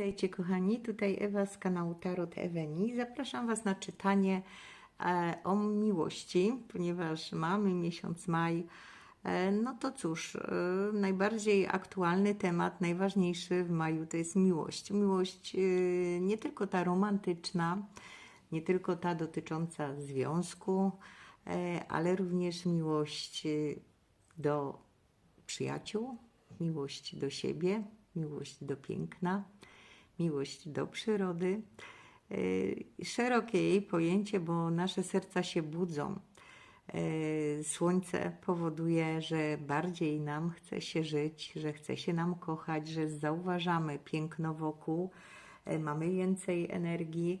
Witajcie kochani, tutaj Ewa z kanału Tarot Eweni. Zapraszam Was na czytanie e, o miłości, ponieważ mamy miesiąc maj. E, no to cóż, e, najbardziej aktualny temat, najważniejszy w maju to jest miłość. Miłość nie tylko ta romantyczna, nie tylko ta dotycząca związku, ale również miłość do przyjaciół, miłość do siebie, miłość do piękna, miłość do przyrody. Yy, Szerokie jej pojęcie, bo nasze serca się budzą. Yy, Słońce powoduje, że bardziej nam chce się żyć, że chce się nam kochać, że zauważamy piękno wokół, yy, mamy więcej energii.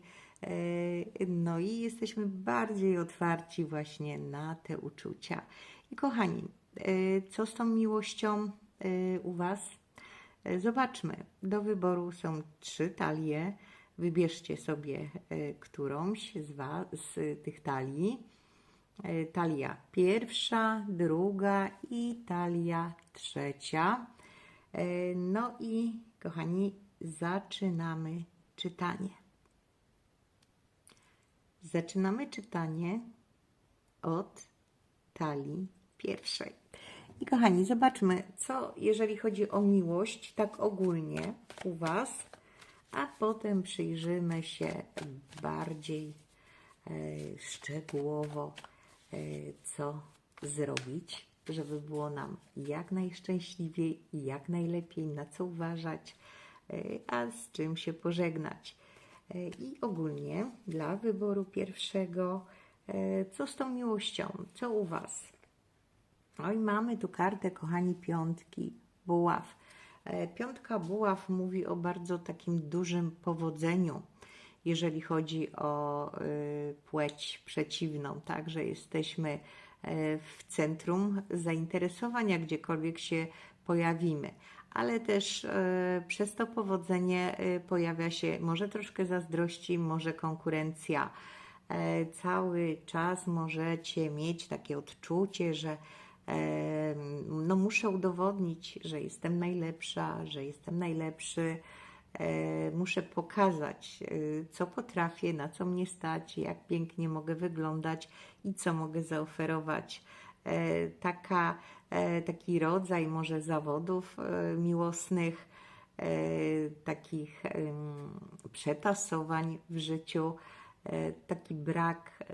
No i jesteśmy bardziej otwarci właśnie na te uczucia. I kochani, co z tą miłością u Was? E, Zobaczmy. Do wyboru są trzy talie. Wybierzcie sobie e, którąś z, wa- z tych talii. E, Talia pierwsza, druga i talia trzecia. No i kochani, zaczynamy czytanie. Zaczynamy czytanie od talii pierwszej. I kochani, zobaczmy, co jeżeli chodzi o miłość, tak ogólnie u Was, a potem przyjrzymy się bardziej e, szczegółowo, e, co zrobić, żeby było nam jak najszczęśliwiej i jak najlepiej, na co uważać, e, a z czym się pożegnać. E, I ogólnie dla wyboru pierwszego, e, co z tą miłością, co u Was? I mamy tu kartę, kochani, piątki buław. E, Piątka buław mówi o bardzo takim dużym powodzeniu, jeżeli chodzi o y, płeć przeciwną, tak, że jesteśmy e, w centrum zainteresowania, gdziekolwiek się pojawimy. Ale też e, przez to powodzenie pojawia się może troszkę zazdrości, może konkurencja. Cały czas możecie mieć takie odczucie, że no muszę udowodnić, że jestem najlepsza, że jestem najlepszy. Muszę pokazać, e, co potrafię, na co mnie stać, jak pięknie mogę wyglądać i co mogę zaoferować. E, Taka, e, taki rodzaj może zawodów e, miłosnych, takich przetasowań w życiu, taki brak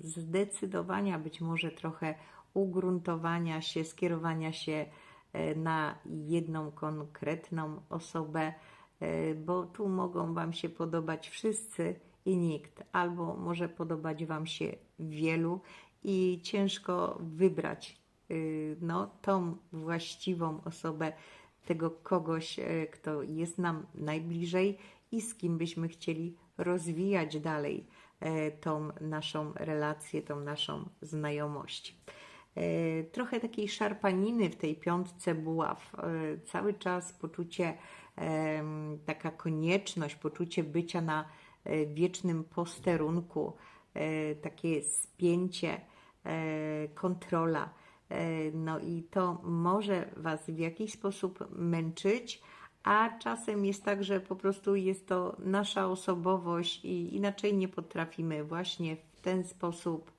zdecydowania, być może trochę ugruntowania się, skierowania się e, na jedną konkretną osobę, e, bo tu mogą Wam się podobać wszyscy i nikt, albo może podobać Wam się wielu i ciężko wybrać y, no, tą właściwą osobę, tego kogoś, e, kto jest nam najbliżej i z kim byśmy chcieli rozwijać dalej e, tą naszą relację, tą naszą znajomość. E, Trochę takiej szarpaniny w tej piątce buław. E, Cały czas poczucie, em, taka konieczność, poczucie bycia na e, wiecznym posterunku, e, takie spięcie, e, kontrola. E, No i to może Was w jakiś sposób męczyć, a czasem jest tak, że po prostu jest to nasza osobowość i inaczej nie potrafimy właśnie w ten sposób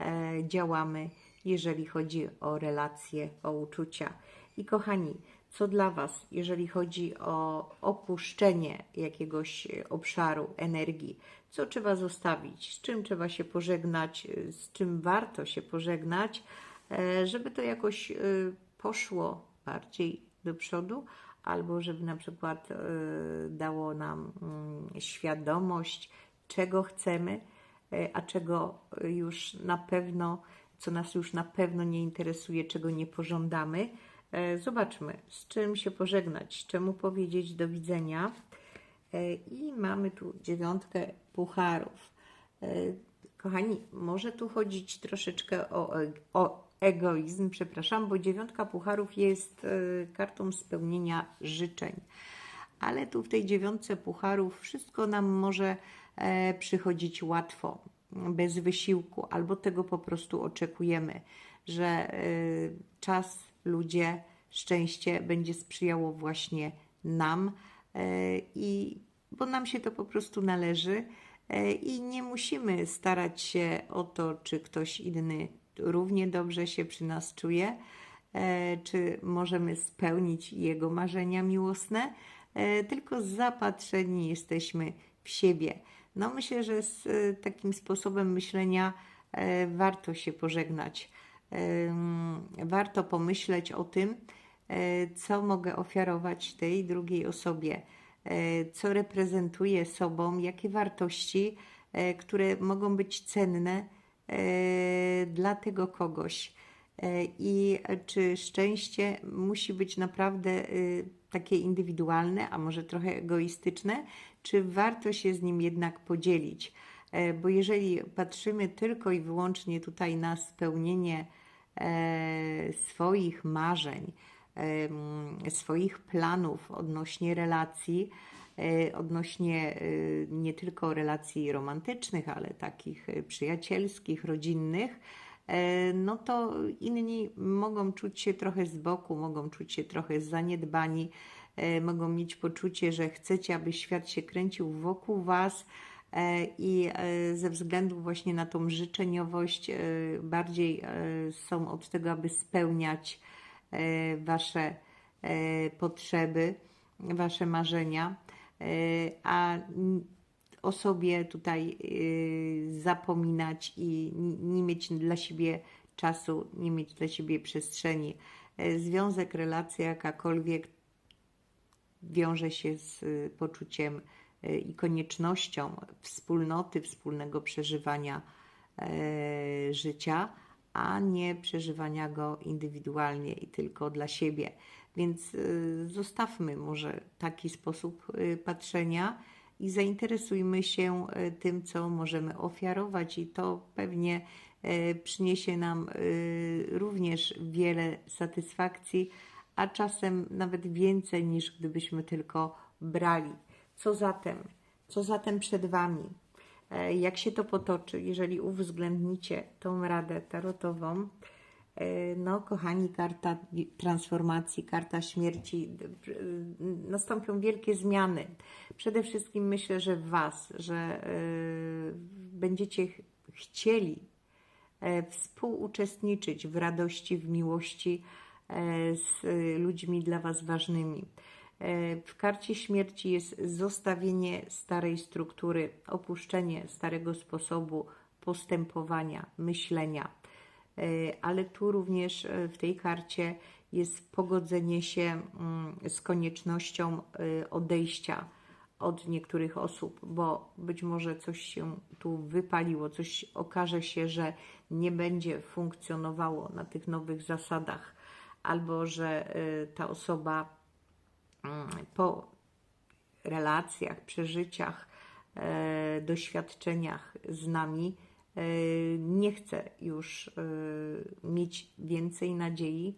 e, działamy, jeżeli chodzi o relacje, o uczucia. I kochani, co dla Was, jeżeli chodzi o opuszczenie jakiegoś obszaru energii, co trzeba zostawić, z czym trzeba się pożegnać, z czym warto się pożegnać, e, żeby to jakoś e, poszło bardziej do przodu, albo żeby na przykład e, dało nam mm, świadomość, czego chcemy, a czego już na pewno, co nas już na pewno nie interesuje, czego nie pożądamy. E, Zobaczmy, z czym się pożegnać, czemu powiedzieć do widzenia. E, I mamy tu dziewiątkę pucharów. E, Kochani, może tu chodzić troszeczkę o, o egoizm, przepraszam, bo dziewiątka pucharów jest kartą spełnienia życzeń. Ale tu w tej dziewiątce pucharów wszystko nam może przychodzić łatwo, bez wysiłku, albo tego po prostu oczekujemy, że e, czas, ludzie, szczęście będzie sprzyjało właśnie nam, e, i bo nam się to po prostu należy e, i nie musimy starać się o to, czy ktoś inny równie dobrze się przy nas czuje, czy możemy spełnić jego marzenia miłosne, tylko zapatrzeni jesteśmy w siebie. No myślę, że z e, takim sposobem myślenia e, warto się pożegnać. Em, Warto pomyśleć o tym, co mogę ofiarować tej drugiej osobie, co reprezentuję sobą, jakie wartości, które mogą być cenne dla tego kogoś. I czy szczęście musi być naprawdę y, takie indywidualne, a może trochę egoistyczne, czy warto się z nim jednak podzielić? E, Bo jeżeli patrzymy tylko i wyłącznie tutaj na spełnienie e, swoich marzeń, swoich planów odnośnie relacji, e, odnośnie nie tylko relacji romantycznych, ale takich przyjacielskich, rodzinnych, no to inni mogą czuć się trochę z boku, mogą czuć się trochę zaniedbani, e, mogą mieć poczucie, że chcecie, aby świat się kręcił wokół Was e, i e, ze względu właśnie na tą życzeniowość e, bardziej e, są od tego, aby spełniać e, Wasze e, potrzeby, Wasze marzenia, e, a o sobie tutaj y, zapominać i nie mieć dla siebie czasu, nie mieć dla siebie przestrzeni. E, Związek, relacja jakakolwiek wiąże się z y, poczuciem y, i koniecznością wspólnoty, wspólnego przeżywania e, życia, a nie przeżywania go indywidualnie i tylko dla siebie. Więc zostawmy może taki sposób patrzenia i zainteresujmy się y, tym, co możemy ofiarować, i to pewnie e, przyniesie nam y, również wiele satysfakcji, a czasem nawet więcej niż gdybyśmy tylko brali. Co zatem? Co zatem przed Wami? E, Jak się to potoczy, jeżeli uwzględnicie tą radę tarotową? E, No, kochani, karta transformacji, karta śmierci, nastąpią wielkie zmiany. Przede wszystkim myślę, że w Was, że e, będziecie ch- chcieli e, współuczestniczyć w radości, w miłości z ludźmi dla Was ważnymi. W karcie śmierci jest zostawienie starej struktury, opuszczenie starego sposobu postępowania, myślenia. E, Ale tu również e, w tej karcie jest pogodzenie się mm, z koniecznością e, odejścia od niektórych osób, bo być może coś się tu wypaliło, coś okaże się, że nie będzie funkcjonowało na tych nowych zasadach, albo że ta osoba mm, po relacjach, przeżyciach, doświadczeniach z nami nie chce już e, mieć więcej nadziei,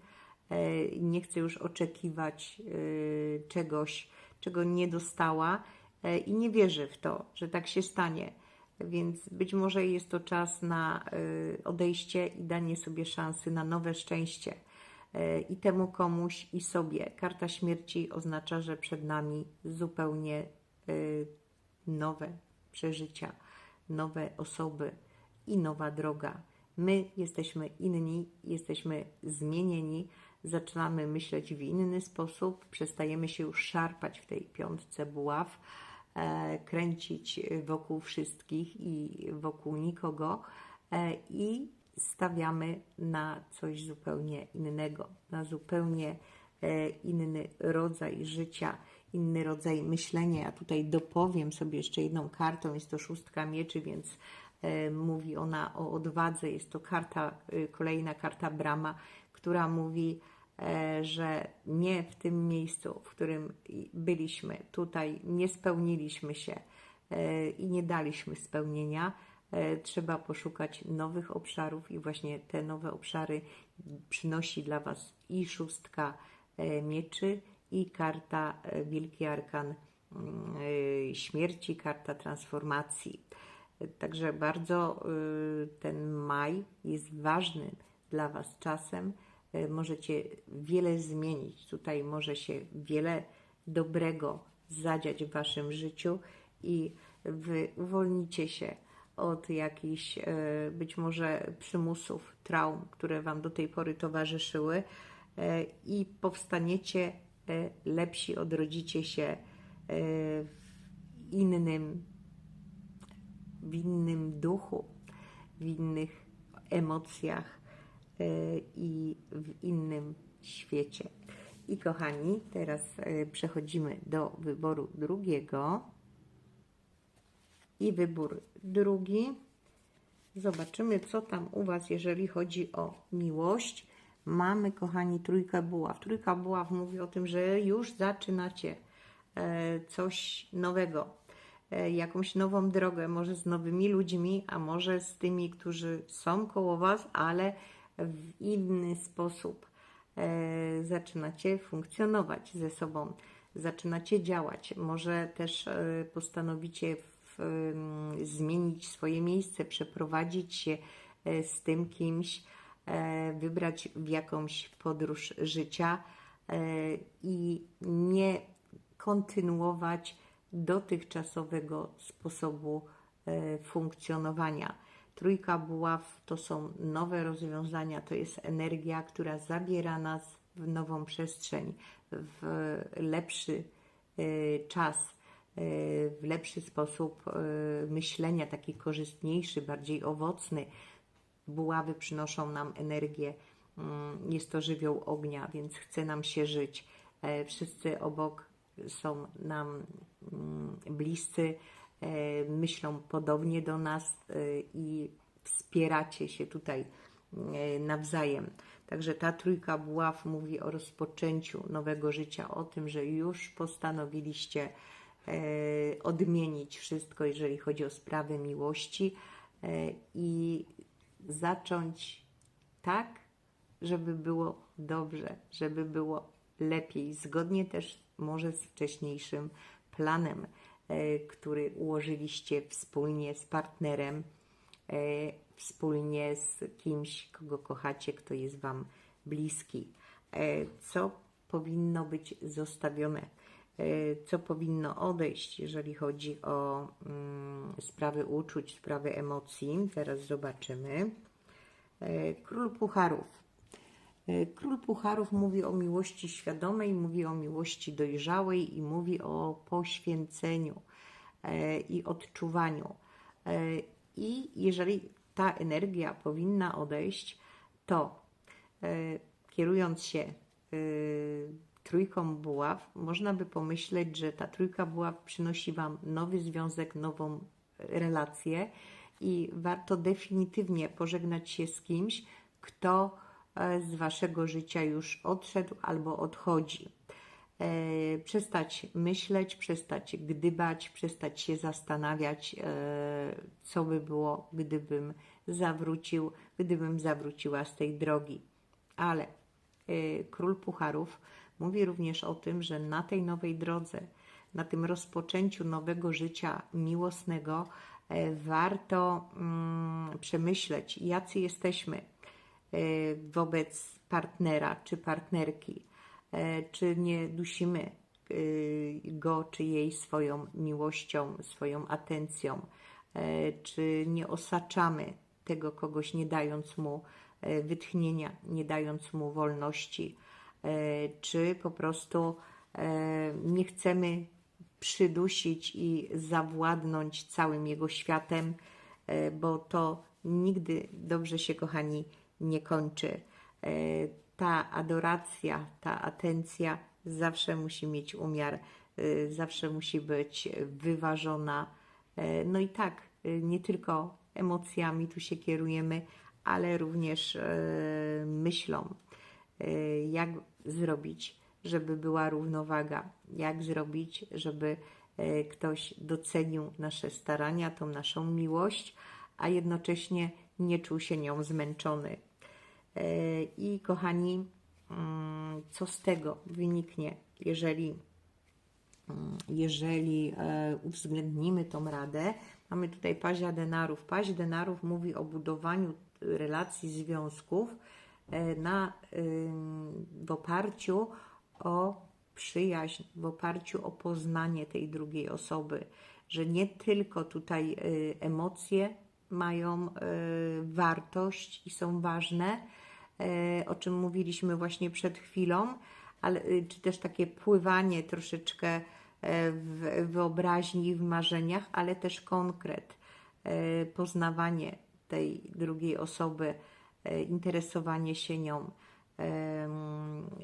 e, nie chce już oczekiwać e, czegoś, czego nie dostała e, i nie wierzy w to, że tak się stanie. Więc być może jest to czas na e, odejście i danie sobie szansy na nowe szczęście e, i temu komuś, i sobie. Karta śmierci oznacza, że przed nami zupełnie e, nowe przeżycia, nowe osoby i nowa droga. My jesteśmy inni, jesteśmy zmienieni, zaczynamy myśleć w inny sposób, przestajemy się już szarpać w tej piątce buław, e, kręcić wokół wszystkich i wokół nikogo e, i stawiamy na coś zupełnie innego, na zupełnie e, inny rodzaj życia, inny rodzaj myślenia. Ja tutaj dopowiem sobie jeszcze jedną kartą, jest to szóstka mieczy, więc mówi ona o odwadze. Jest to karta, e, kolejna karta Brama, która mówi, e, że nie w tym miejscu, w którym byliśmy, tutaj nie spełniliśmy się e, i nie daliśmy spełnienia. E, Trzeba poszukać nowych obszarów, i właśnie te nowe obszary przynosi dla Was i szóstka e, mieczy, i karta e, Wielki Arkan mm, e, śmierci, karta transformacji. Także bardzo y, ten maj jest ważnym dla Was czasem. E, Możecie wiele zmienić. Tutaj może się wiele dobrego zadziać w Waszym życiu i Wy uwolnicie się od jakichś e, być może przymusów, traum, które Wam do tej pory towarzyszyły i powstaniecie lepsi, odrodzicie się w innym, w innym duchu, w innych emocjach e, i w innym świecie. I kochani, teraz e, przechodzimy do wyboru drugiego. I wybór drugi. Zobaczymy, co tam u Was, jeżeli chodzi o miłość. Mamy, kochani, trójkę buław. Trójka buław mówi o tym, że już zaczynacie e, coś nowego, jakąś nową drogę, może z nowymi ludźmi, a może z tymi, którzy są koło Was, ale w inny sposób e, zaczynacie funkcjonować ze sobą, zaczynacie działać. Może też e, postanowicie w, em, zmienić swoje miejsce, przeprowadzić się e, z tym kimś, e, wybrać w jakąś podróż życia e, i nie kontynuować dotychczasowego sposobu e, funkcjonowania. Trójka buław to są nowe rozwiązania, to jest energia, która zabiera nas w nową przestrzeń, w lepszy e, czas, e, w lepszy sposób myślenia, taki korzystniejszy, bardziej owocny. Buławy przynoszą nam energię, mm, jest to żywioł ognia, więc chce nam się żyć. Wszyscy obok są nam mm, bliscy, e, myślą podobnie do nas e, i wspieracie się tutaj e, nawzajem. Także ta trójka buław mówi o rozpoczęciu nowego życia, o tym, że już postanowiliście odmienić wszystko, jeżeli chodzi o sprawy miłości i zacząć tak, żeby było dobrze, żeby było lepiej, zgodnie też może z wcześniejszym planem, e, który ułożyliście wspólnie z partnerem, e, wspólnie z kimś, kogo kochacie, kto jest Wam bliski. E, Co powinno być zostawione? Co powinno odejść, jeżeli chodzi o mm, sprawy uczuć, sprawy emocji? Teraz zobaczymy. Król Pucharów. E, Król Pucharów mówi o miłości świadomej, mówi o miłości dojrzałej i mówi o poświęceniu e, i odczuwaniu. E, I jeżeli ta energia powinna odejść, to kierując się trójką buław, można by pomyśleć, że ta trójka buław przynosi Wam nowy związek, nową relację i warto definitywnie pożegnać się z kimś, kto z Waszego życia już odszedł albo odchodzi. E, Przestać myśleć, przestać gdybać, przestać się zastanawiać, e, co by było, gdybym zawrócił, gdybym zawróciła z tej drogi. Ale e, Król Pucharów mówi również o tym, że na tej nowej drodze, na tym rozpoczęciu nowego życia miłosnego, warto mm, przemyśleć, jacy jesteśmy wobec partnera czy partnerki, e, czy nie dusimy e, go czy jej swoją miłością, swoją atencją, e, czy nie osaczamy tego kogoś, nie dając mu e, wytchnienia, nie dając mu wolności, e, czy po prostu e, nie chcemy przydusić i zawładnąć całym jego światem, e, bo to nigdy dobrze się, kochani, nie kończy. E, Ta adoracja, ta atencja zawsze musi mieć umiar, e, zawsze musi być wyważona. E, No i tak, nie tylko emocjami tu się kierujemy, ale również myślą, jak zrobić, żeby była równowaga, jak zrobić, żeby ktoś docenił nasze starania, tą naszą miłość, a jednocześnie nie czuł się nią zmęczony. E, I kochani, mm, co z tego wyniknie, jeżeli Mm, jeżeli e, uwzględnimy tą radę, mamy tutaj pazia denarów. Paź denarów mówi o budowaniu relacji, związków e, na, w oparciu o przyjaźń, w oparciu o poznanie tej drugiej osoby, że nie tylko tutaj y, emocje mają y, wartość i są ważne, y, o czym mówiliśmy właśnie przed chwilą, ale, y, czy też takie pływanie troszeczkę w wyobraźni, w marzeniach, ale też konkret, poznawanie tej drugiej osoby, interesowanie się nią,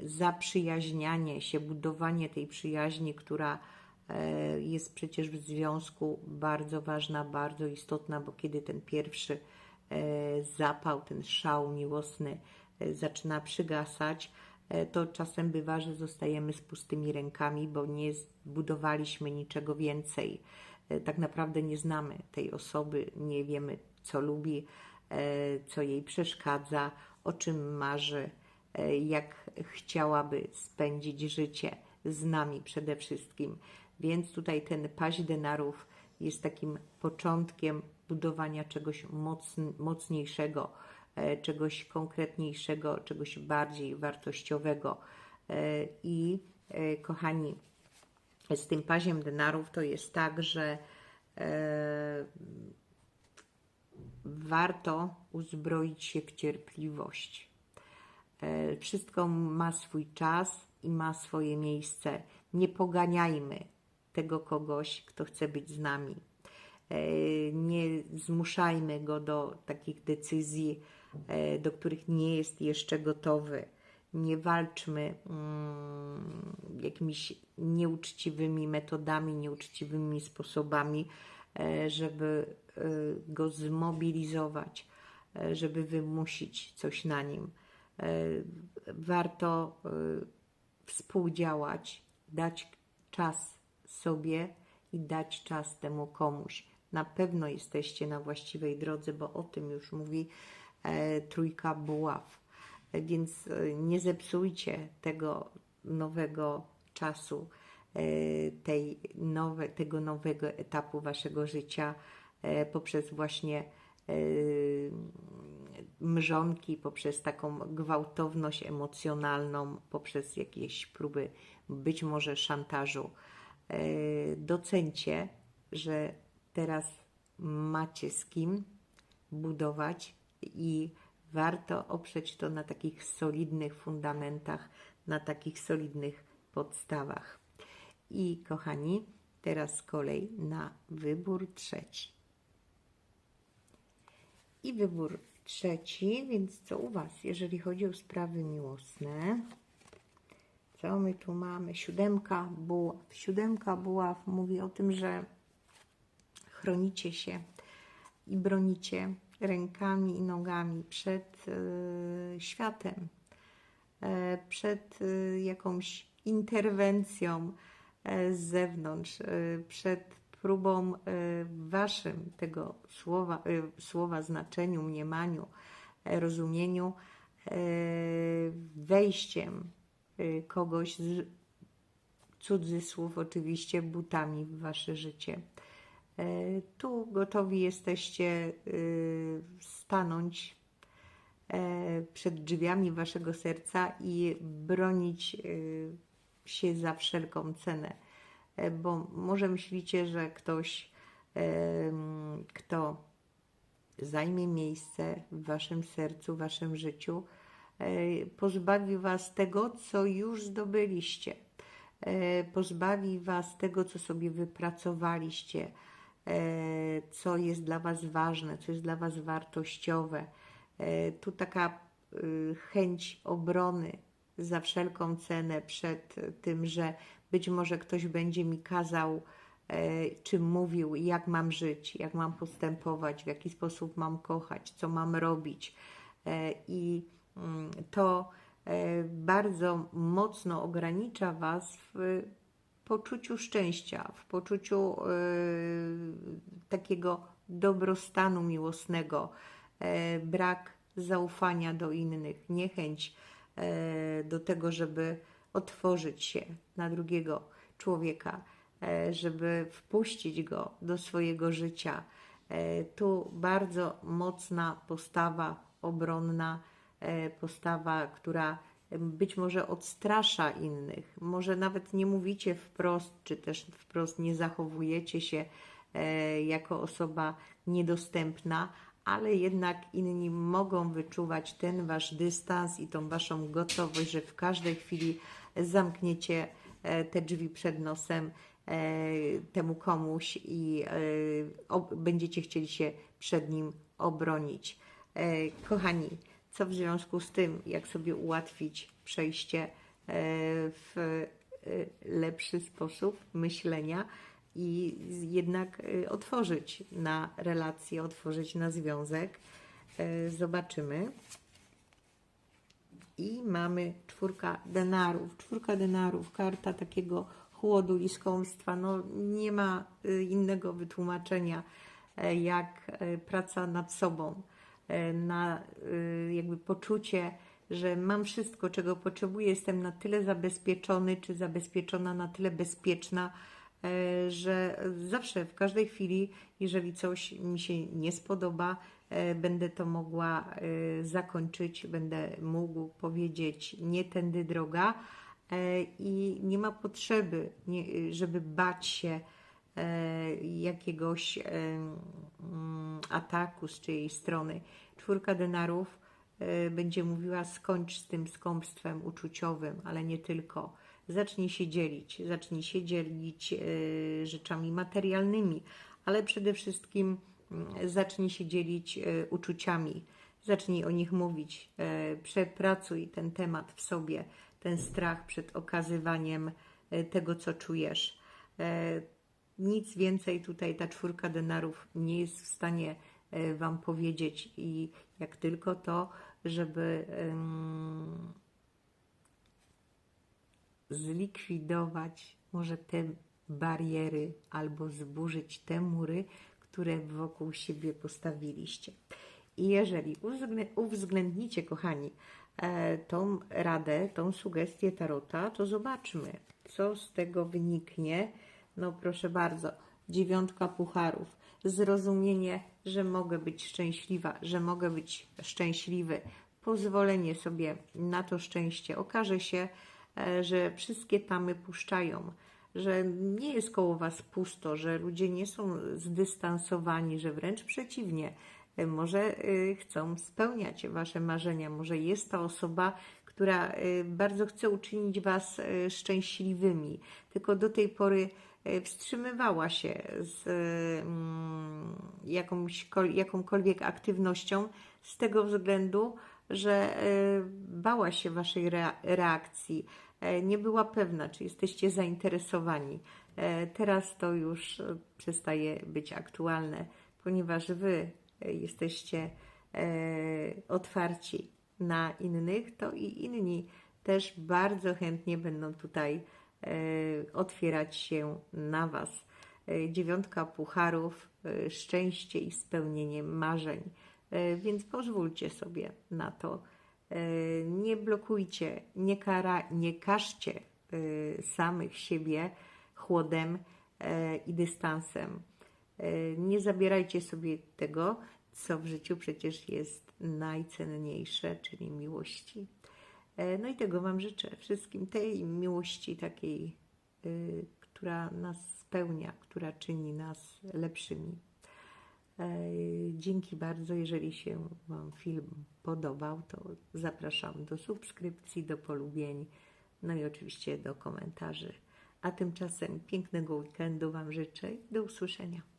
zaprzyjaźnianie się, budowanie tej przyjaźni, która e, jest przecież w związku bardzo ważna, bardzo istotna, bo kiedy ten pierwszy e, zapał, ten szał miłosny e, zaczyna przygasać, e, to czasem bywa, że zostajemy z pustymi rękami, bo nie zbudowaliśmy niczego więcej. E, Tak naprawdę nie znamy tej osoby, nie wiemy, co lubi, e, co jej przeszkadza, o czym marzy, e, jak chciałaby spędzić życie z nami przede wszystkim. Więc tutaj ten paź denarów jest takim początkiem budowania czegoś mocn- mocniejszego, e, czegoś konkretniejszego, czegoś bardziej wartościowego. E, I e, kochani, z tym paziem denarów to jest tak, że warto uzbroić się w cierpliwość. Wszystko ma swój czas i ma swoje miejsce. Nie poganiajmy tego kogoś, kto chce być z nami. E, Nie zmuszajmy go do takich decyzji, e, do których nie jest jeszcze gotowy. Nie walczmy mm, jakimiś nieuczciwymi metodami, nieuczciwymi sposobami, e, żeby go zmobilizować, żeby wymusić coś na nim. Warto współdziałać, dać czas sobie i dać czas temu komuś. Na pewno jesteście na właściwej drodze, bo o tym już mówi e, trójka buław. E, Więc e, nie zepsujcie tego nowego czasu, e, tej nowe, tego nowego etapu waszego życia e, poprzez właśnie e, mrzonki, poprzez taką gwałtowność emocjonalną, poprzez jakieś próby być może szantażu. E, Docencie, że teraz macie z kim budować i warto oprzeć to na takich solidnych fundamentach, na takich solidnych podstawach. I kochani, teraz kolej na wybór trzeci. I wybór trzeci, więc co u Was, jeżeli chodzi o sprawy miłosne? Co my tu mamy? Siódemka buław. Siódemka buław mówi o tym, że chronicie się i bronicie rękami i nogami przed e, światem, e, przed e, jakąś interwencją z zewnątrz, przed próbą waszym tego słowa, słowa znaczeniu, mniemaniu, rozumieniu, wejściem kogoś z cudzysłów oczywiście butami w wasze życie. E, Tu gotowi jesteście y, stanąć przed drzwiami waszego serca i bronić y, się za wszelką cenę. Bo może myślicie, że ktoś, kto zajmie miejsce w waszym sercu, w waszym życiu, pozbawi was tego, co już zdobyliście. E, Pozbawi was tego, co sobie wypracowaliście, e, co jest dla was ważne, co jest dla was wartościowe. E, Tu taka y, chęć obrony za wszelką cenę przed tym, że być może ktoś będzie mi kazał, e, czy mówił, jak mam żyć, jak mam postępować, w jaki sposób mam kochać, co mam robić. E, I to e, bardzo mocno ogranicza Was w poczuciu szczęścia, w poczuciu e, takiego dobrostanu miłosnego, e, brak zaufania do innych, niechęć do tego, żeby otworzyć się na drugiego człowieka, żeby wpuścić go do swojego życia. Tu bardzo mocna postawa obronna, postawa, która być może odstrasza innych, może nawet nie mówicie wprost, czy też wprost nie zachowujecie się e, jako osoba niedostępna, ale jednak inni mogą wyczuwać ten wasz dystans i tą waszą gotowość, że w każdej chwili zamkniecie e, te drzwi przed nosem e, temu komuś i e, będziecie chcieli się przed nim obronić. E, Kochani, co w związku z tym, jak sobie ułatwić przejście e, w e, lepszy sposób myślenia i jednak e, otworzyć na relację, otworzyć na związek. Zobaczymy. I mamy czwórka denarów. Czwórka denarów, karta takiego chłodu i skąpstwa. No, nie ma innego wytłumaczenia jak praca nad sobą, na y, jakby poczucie, że mam wszystko, czego potrzebuję, jestem na tyle zabezpieczony czy zabezpieczona, na tyle bezpieczna, e, że zawsze, w każdej chwili, jeżeli coś mi się nie spodoba, e, będę to mogła e, zakończyć, będę mógł powiedzieć nie tędy droga e, i nie ma potrzeby, nie, żeby bać się e, jakiegoś e, mm, ataku z czyjej strony. Czwórka denarów e, będzie mówiła skończ z tym skąpstwem uczuciowym, ale nie tylko. Zacznij się dzielić, zacznij się dzielić e, rzeczami materialnymi, ale przede wszystkim mm, zacznij się dzielić e, uczuciami, zacznij o nich mówić, e, przepracuj ten temat w sobie, ten strach przed okazywaniem e, tego, co czujesz. Nic więcej tutaj ta czwórka denarów nie jest w stanie e, Wam powiedzieć i jak tylko to, żeby zlikwidować może te bariery albo zburzyć te mury, które wokół siebie postawiliście. I jeżeli uwzglę- uwzględnicie, kochani, e, tą radę, tą sugestię Tarota, to zobaczmy, co z tego wyniknie. No proszę bardzo, dziewiątka pucharów, zrozumienie, że mogę być szczęśliwa, że mogę być szczęśliwy, pozwolenie sobie na to szczęście. Okaże się, e, że wszystkie tamy puszczają, że nie jest koło Was pusto, że ludzie nie są zdystansowani, że wręcz przeciwnie, e, może e, chcą spełniać Wasze marzenia, może jest ta osoba, która bardzo chce uczynić Was szczęśliwymi, tylko do tej pory wstrzymywała się z mm, jakąś, kol- jakąkolwiek aktywnością z tego względu, że e, bała się Waszej rea- reakcji, e, nie była pewna, czy jesteście zainteresowani. E, Teraz to już e, przestaje być aktualne, ponieważ Wy e, jesteście e, otwarci na innych, to i inni też bardzo chętnie będą tutaj e, otwierać się na Was. E, Dziewiątka pucharów, e, szczęście i spełnienie marzeń. E, Więc pozwólcie sobie na to. E, Nie blokujcie, nie, kara, nie każcie e, samych siebie chłodem e, i dystansem. E, Nie zabierajcie sobie tego, co w życiu przecież jest najcenniejsze, czyli miłości. E, No i tego Wam życzę wszystkim, tej miłości takiej, y, która nas spełnia, która czyni nas lepszymi. E, Dzięki bardzo. Jeżeli się Wam film podobał, to zapraszam do subskrypcji, do polubień, no i oczywiście do komentarzy. A tymczasem pięknego weekendu Wam życzę i do usłyszenia.